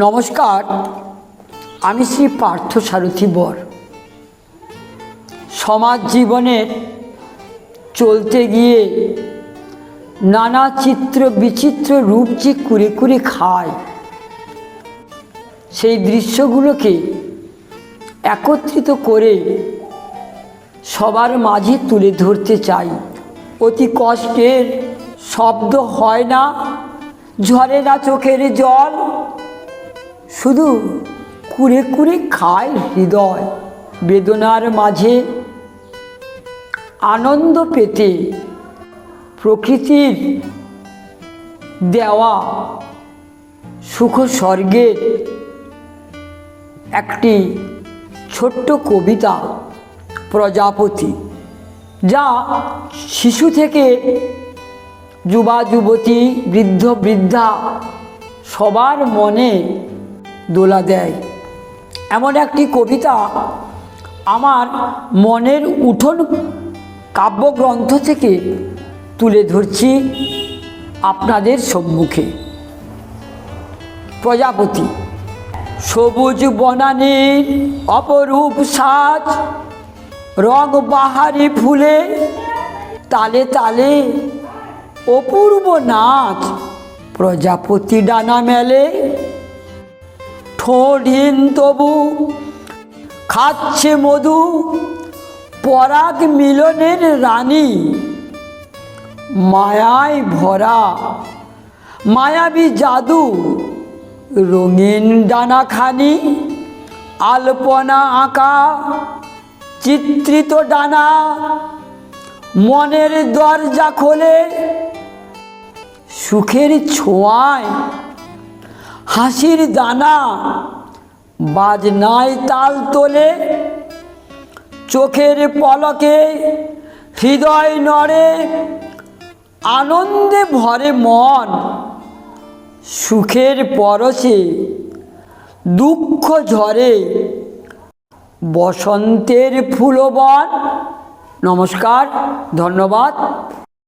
নমস্কার, আমি শ্রী পার্থ সারথী বর। সমাজ জীবনের চলতে গিয়ে নানা চিত্র বিচিত্র রূপ যে কুরে কুরে খায়, সেই দৃশ্যগুলোকে একত্রিত করে সবার মাঝে তুলে ধরতে চাই। অতি কষ্টের শব্দ হয় না, ঝরে না চোখের জল শুধু কুড়ে কুড়ে খায় হৃদয় বেদনার মাঝে। আনন্দ পেতে প্রকৃতির দেওয়া সুখ স্বর্গের একটি ছোট্ট কবিতা প্রজাপতি, যা শিশু থেকে যুবা যুবতী বৃদ্ধ বৃদ্ধা সবার মনে দোলা দেয়। এমন একটি কবিতা আমার মনের উঠোন কাব্যগ্রন্থ থেকে তুলে ধরছি আপনাদের সম্মুখে। প্রজাপতি, সবুজ বনানীর অপরূপ সাজ, রং বাহারি ফুলে, তালে তালে অপূর্ব নাচ প্রজাপতি ডানা মেলে। ঠোঁটহীন তবু খাচ্ছে মধু পরাগ মিলনের রানী। মায়ায় ভরা, মায়াবী জাদু, রঙিন ডানাখানি, আলপনা আঁকা, চিত্রিত ডানা, মনের দরজা খোলে, সুখের ছোঁয়ায় হাসির দানা, বাজনায় তাল তোলে, চোখের পলকে হৃদয় নড়ে, আনন্দে ভরে মন, সুখের পরশে দুঃখ ঝরে, বসন্তের ফুলবন। নমস্কার, ধন্যবাদ।